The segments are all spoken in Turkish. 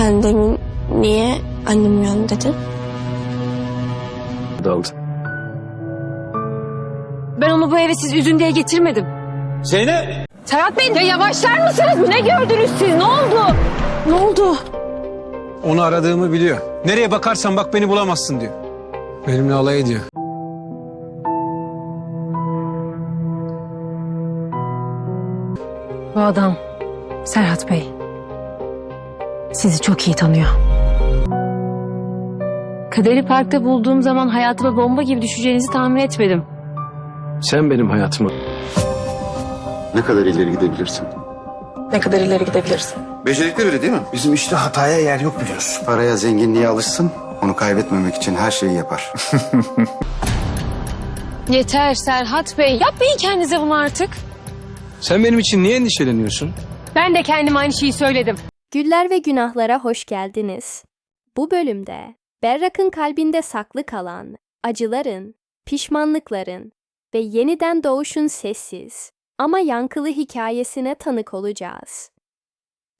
Sen demin niye annem uyandı dedin? Daldı. Ben onu bu eve siz üzün diye getirmedim. Zeynep! Serhat Bey ya yavaşlar mısınız? Ne gördünüz siz? Ne oldu? Ne oldu? Onu aradığımı biliyor. Nereye bakarsan bak beni bulamazsın diyor. Benimle alay ediyor. Bu adam Serhat Bey. Sizi çok iyi tanıyor. Kaderi parkta bulduğum zaman hayatıma bomba gibi düşeceğinizi tahmin etmedim. Sen benim hayatıma Ne kadar ileri gidebilirsin? Ne kadar ileri gidebilirsin? Becerikli biri değil mi? Bizim işte hataya yer yok biliyorsun. Paraya, zenginliğe alışsın. Onu kaybetmemek için her şeyi yapar. Yeter Serhat Bey. Yapmayın kendinize bunu artık. Sen benim için niye endişeleniyorsun? Ben de kendime aynı şeyi söyledim. Güller ve günahlara hoş geldiniz. Bu bölümde Berrak'ın kalbinde saklı kalan acıların, pişmanlıkların ve yeniden doğuşun sessiz ama yankılı hikayesine tanık olacağız.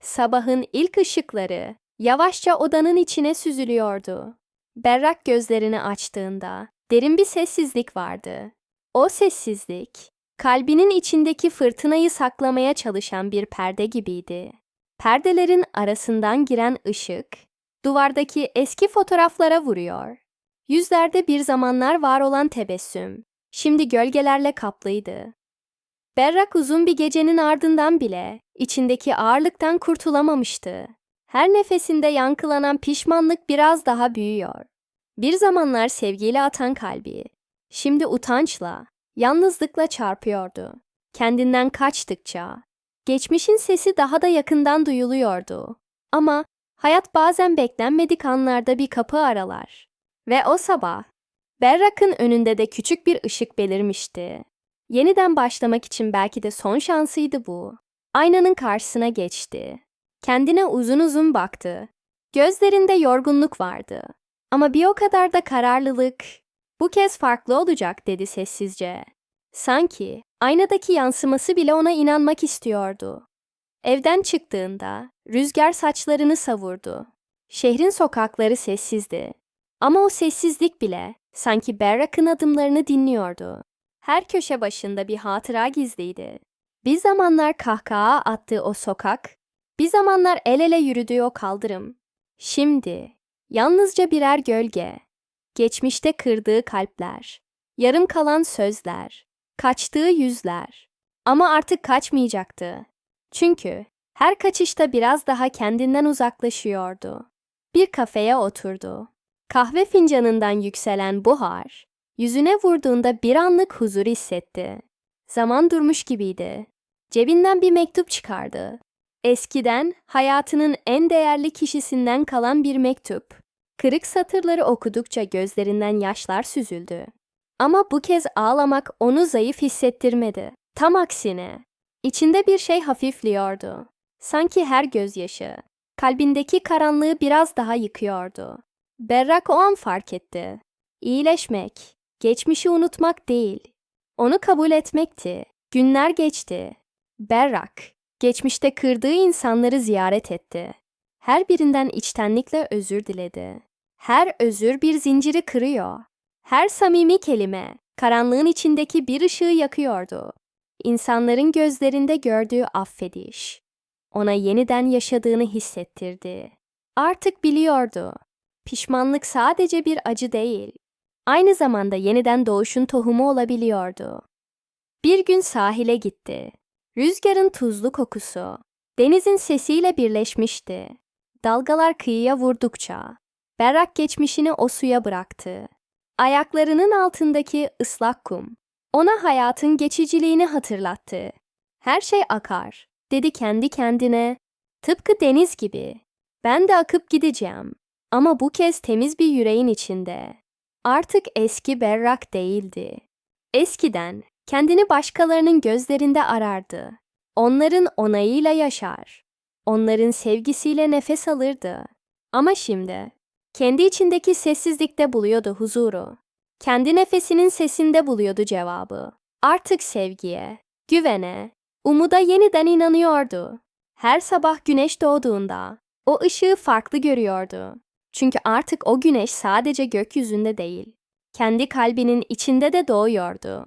Sabahın ilk ışıkları yavaşça odanın içine süzülüyordu. Berrak gözlerini açtığında derin bir sessizlik vardı. O sessizlik, kalbinin içindeki fırtınayı saklamaya çalışan bir perde gibiydi. Perdelerin arasından giren ışık, duvardaki eski fotoğraflara vuruyor. Yüzlerde bir zamanlar var olan tebessüm, şimdi gölgelerle kaplıydı. Berrak uzun bir gecenin ardından bile içindeki ağırlıktan kurtulamamıştı. Her nefesinde yankılanan pişmanlık biraz daha büyüyor. Bir zamanlar sevgiyle atan kalbi, şimdi utançla, yalnızlıkla çarpıyordu. Kendinden kaçtıkça, geçmişin sesi daha da yakından duyuluyordu. Ama hayat bazen beklenmedik anlarda bir kapı aralar. Ve o sabah, Berrak'ın önünde de küçük bir ışık belirmişti. Yeniden başlamak için belki de son şansıydı bu. Aynanın karşısına geçti. Kendine uzun uzun baktı. Gözlerinde yorgunluk vardı. Ama bir o kadar da kararlılık. Bu kez farklı olacak dedi sessizce. Sanki aynadaki yansıması bile ona inanmak istiyordu. Evden çıktığında rüzgar saçlarını savurdu. Şehrin sokakları sessizdi. Ama o sessizlik bile sanki Berrak'ın adımlarını dinliyordu. Her köşe başında bir hatıra gizliydi. Bir zamanlar kahkaha attığı o sokak, bir zamanlar el ele yürüdüğü o kaldırım. Şimdi yalnızca birer gölge, geçmişte kırdığı kalpler, yarım kalan sözler, kaçtığı yüzler. Ama artık kaçmayacaktı. Çünkü her kaçışta biraz daha kendinden uzaklaşıyordu. Bir kafeye oturdu. Kahve fincanından yükselen buhar, yüzüne vurduğunda bir anlık huzur hissetti. Zaman durmuş gibiydi. Cebinden bir mektup çıkardı. Eskiden hayatının en değerli kişisinden kalan bir mektup. Kırık satırları okudukça gözlerinden yaşlar süzüldü. Ama bu kez ağlamak onu zayıf hissettirmedi. Tam aksine, içinde bir şey hafifliyordu. Sanki her gözyaşı, kalbindeki karanlığı biraz daha yıkıyordu. Berrak o an fark etti. İyileşmek, geçmişi unutmak değil, onu kabul etmekti. Günler geçti. Berrak, geçmişte kırdığı insanları ziyaret etti. Her birinden içtenlikle özür diledi. Her özür bir zinciri kırıyor. Her samimi kelime, karanlığın içindeki bir ışığı yakıyordu. İnsanların gözlerinde gördüğü affediş, ona yeniden yaşadığını hissettirdi. Artık biliyordu. Pişmanlık sadece bir acı değil, aynı zamanda yeniden doğuşun tohumu olabiliyordu. Bir gün sahile gitti. Rüzgarın tuzlu kokusu, denizin sesiyle birleşmişti. Dalgalar kıyıya vurdukça, berrak geçmişini o suya bıraktı. Ayaklarının altındaki ıslak kum, ona hayatın geçiciliğini hatırlattı. Her şey akar, dedi kendi kendine. Tıpkı deniz gibi. Ben de akıp gideceğim. Ama bu kez temiz bir yüreğin içinde. Artık eski berrak değildi. Eskiden kendini başkalarının gözlerinde arardı. Onların onayıyla yaşar. Onların sevgisiyle nefes alırdı. Ama şimdi kendi içindeki sessizlikte buluyordu huzuru. Kendi nefesinin sesinde buluyordu cevabı. Artık sevgiye, güvene, umuda yeniden inanıyordu. Her sabah güneş doğduğunda O ışığı farklı görüyordu. Çünkü artık o güneş sadece gökyüzünde değil, kendi kalbinin içinde de doğuyordu.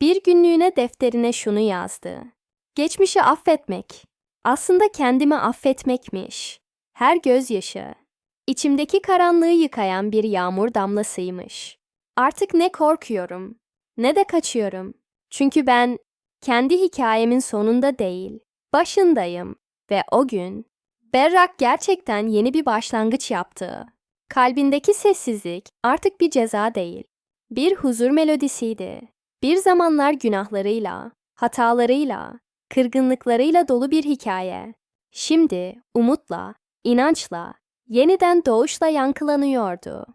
Bir günlüğüne defterine şunu yazdı. Geçmişi affetmek. Aslında kendimi affetmekmiş. Her gözyaşı. İçimdeki karanlığı yıkayan bir yağmur damlasıymış. Artık ne korkuyorum, ne de kaçıyorum. Çünkü ben kendi hikayemin sonunda değil, başındayım. Ve o gün Berrak gerçekten yeni bir başlangıç yaptı. Kalbindeki sessizlik artık bir ceza değil, bir huzur melodisiydi. Bir zamanlar günahlarıyla, hatalarıyla, kırgınlıklarıyla dolu bir hikaye. Şimdi umutla, inançla, yeniden doğuşla yankılanıyordu.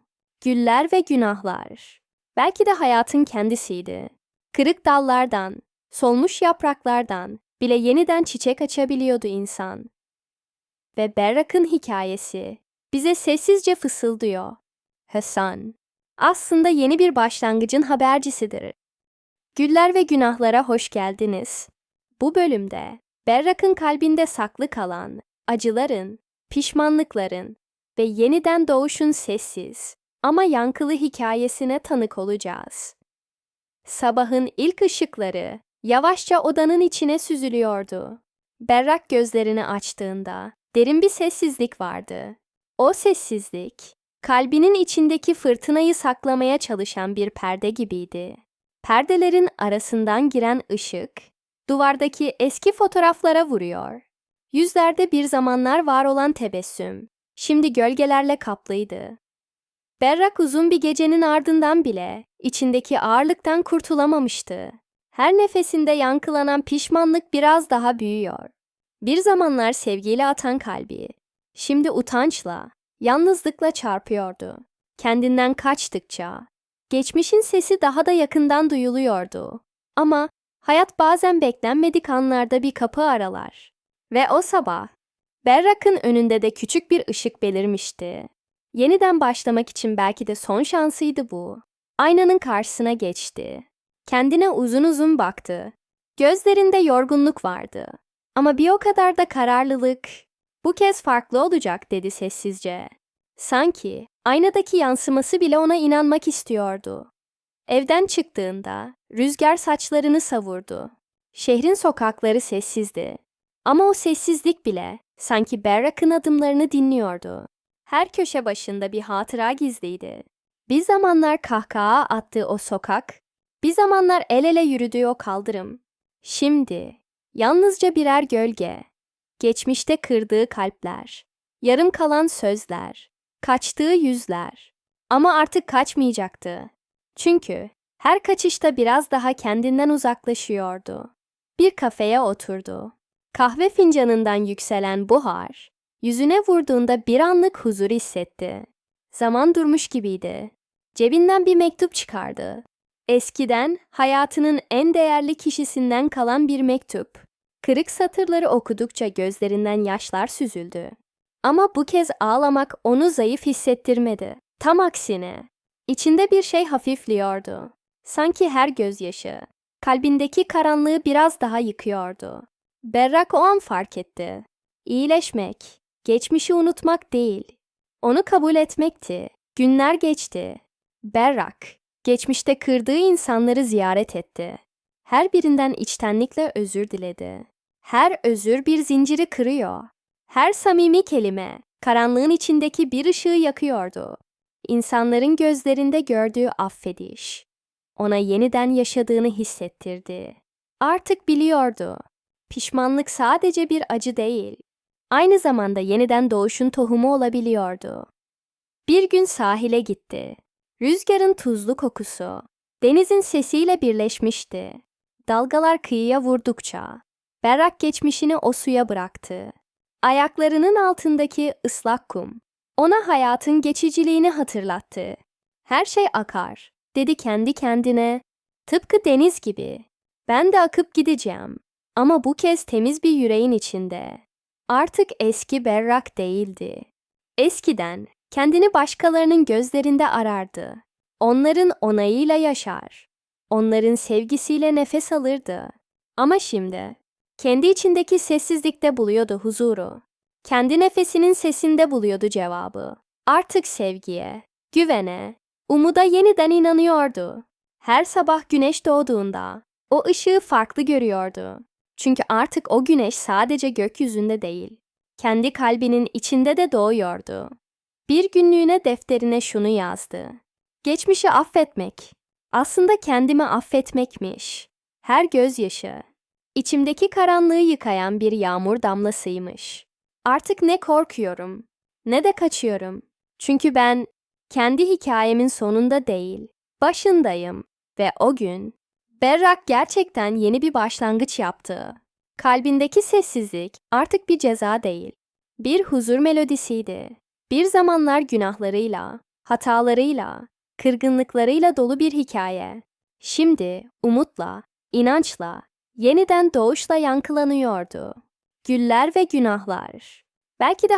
Güller ve günahlar. Belki de hayatın kendisiydi. Kırık dallardan, solmuş yapraklardan bile yeniden çiçek açabiliyordu insan. Ve Berrak'ın hikayesi bize sessizce fısıldıyor. Hasan, aslında yeni bir başlangıcın habercisidir. Güller ve günahlara hoş geldiniz. Bu bölümde Berrak'ın kalbinde saklı kalan acıların, pişmanlıkların ve yeniden doğuşun sessiz ama yankılı hikayesine tanık olacağız. Sabahın ilk ışıkları yavaşça odanın içine süzülüyordu. Berrak gözlerini açtığında derin bir sessizlik vardı. O sessizlik, kalbinin içindeki fırtınayı saklamaya çalışan bir perde gibiydi. Perdelerin arasından giren ışık, duvardaki eski fotoğraflara vuruyor. Yüzlerde bir zamanlar var olan tebessüm, şimdi gölgelerle kaplıydı. Berrak uzun bir gecenin ardından bile içindeki ağırlıktan kurtulamamıştı. Her nefesinde yankılanan pişmanlık biraz daha büyüyor. Bir zamanlar sevgiyle atan kalbi, şimdi utançla, yalnızlıkla çarpıyordu. Kendinden kaçtıkça, geçmişin sesi daha da yakından duyuluyordu. Ama hayat bazen beklenmedik anlarda bir kapı aralar. Ve o sabah, Berrak'ın önünde de küçük bir ışık belirmişti. Yeniden başlamak için belki de son şansıydı bu. Aynanın karşısına geçti. Kendine uzun uzun baktı. Gözlerinde yorgunluk vardı. Ama bir o kadar da kararlılık. Bu kez farklı olacak dedi sessizce. Sanki aynadaki yansıması bile ona inanmak istiyordu. Evden çıktığında rüzgar saçlarını savurdu. Şehrin sokakları sessizdi. Ama o sessizlik bile sanki Berrak'ın adımlarını dinliyordu. Her köşe başında bir hatıra gizliydi. Bir zamanlar kahkaha attığı o sokak, bir zamanlar el ele yürüdüğü o kaldırım. Şimdi yalnızca birer gölge, geçmişte kırdığı kalpler, yarım kalan sözler, kaçtığı yüzler. Ama artık kaçmayacaktı. Çünkü her kaçışta biraz daha kendinden uzaklaşıyordu. Bir kafeye oturdu. Kahve fincanından yükselen buhar, yüzüne vurduğunda bir anlık huzur hissetti. Zaman durmuş gibiydi. Cebinden bir mektup çıkardı. Eskiden hayatının en değerli kişisinden kalan bir mektup. Kırık satırları okudukça gözlerinden yaşlar süzüldü. Ama bu kez ağlamak onu zayıf hissettirmedi. Tam aksine, içinde bir şey hafifliyordu. Sanki her gözyaşı, kalbindeki karanlığı biraz daha yıkıyordu. Berrak o an fark etti. İyileşmek, geçmişi unutmak değil, onu kabul etmekti. Günler geçti. Berrak, geçmişte kırdığı insanları ziyaret etti. Her birinden içtenlikle özür diledi. Her özür bir zinciri kırıyor. Her samimi kelime, karanlığın içindeki bir ışığı yakıyordu. İnsanların gözlerinde gördüğü affediş, ona yeniden yaşadığını hissettirdi. Artık biliyordu. Pişmanlık sadece bir acı değil, aynı zamanda yeniden doğuşun tohumu olabiliyordu. Bir gün sahile gitti. Rüzgarın tuzlu kokusu, denizin sesiyle birleşmişti. Dalgalar kıyıya vurdukça, berrak geçmişini o suya bıraktı. Ayaklarının altındaki ıslak kum, ona hayatın geçiciliğini hatırlattı. Her şey akar, dedi kendi kendine. Tıpkı deniz gibi. Ben de akıp gideceğim. Ama bu kez temiz bir yüreğin içinde. Artık eski berrak değildi. Eskiden kendini başkalarının gözlerinde arardı. Onların onayıyla yaşar. Onların sevgisiyle nefes alırdı. Ama şimdi kendi içindeki sessizlikte buluyordu huzuru. Kendi nefesinin sesinde buluyordu cevabı. Artık sevgiye, güvene, umuda yeniden inanıyordu. Her sabah güneş doğduğunda o ışığı farklı görüyordu. Çünkü artık o güneş sadece gökyüzünde değil, kendi kalbinin içinde de doğuyordu. Bir günlüğüne defterine şunu yazdı. Geçmişi affetmek. Aslında kendimi affetmekmiş. Her gözyaşı. içimdeki karanlığı yıkayan bir yağmur damlasıymış. Artık ne korkuyorum, ne de kaçıyorum. Çünkü ben kendi hikayemin sonunda değil, başındayım. Ve o gün Berrak gerçekten yeni bir başlangıç yaptı. Kalbindeki sessizlik artık bir ceza değil, bir huzur melodisiydi. Bir zamanlar günahlarıyla, hatalarıyla, kırgınlıklarıyla dolu bir hikaye. Şimdi umutla, inançla, yeniden doğuşla yankılanıyordu. Güller ve günahlar. Belki de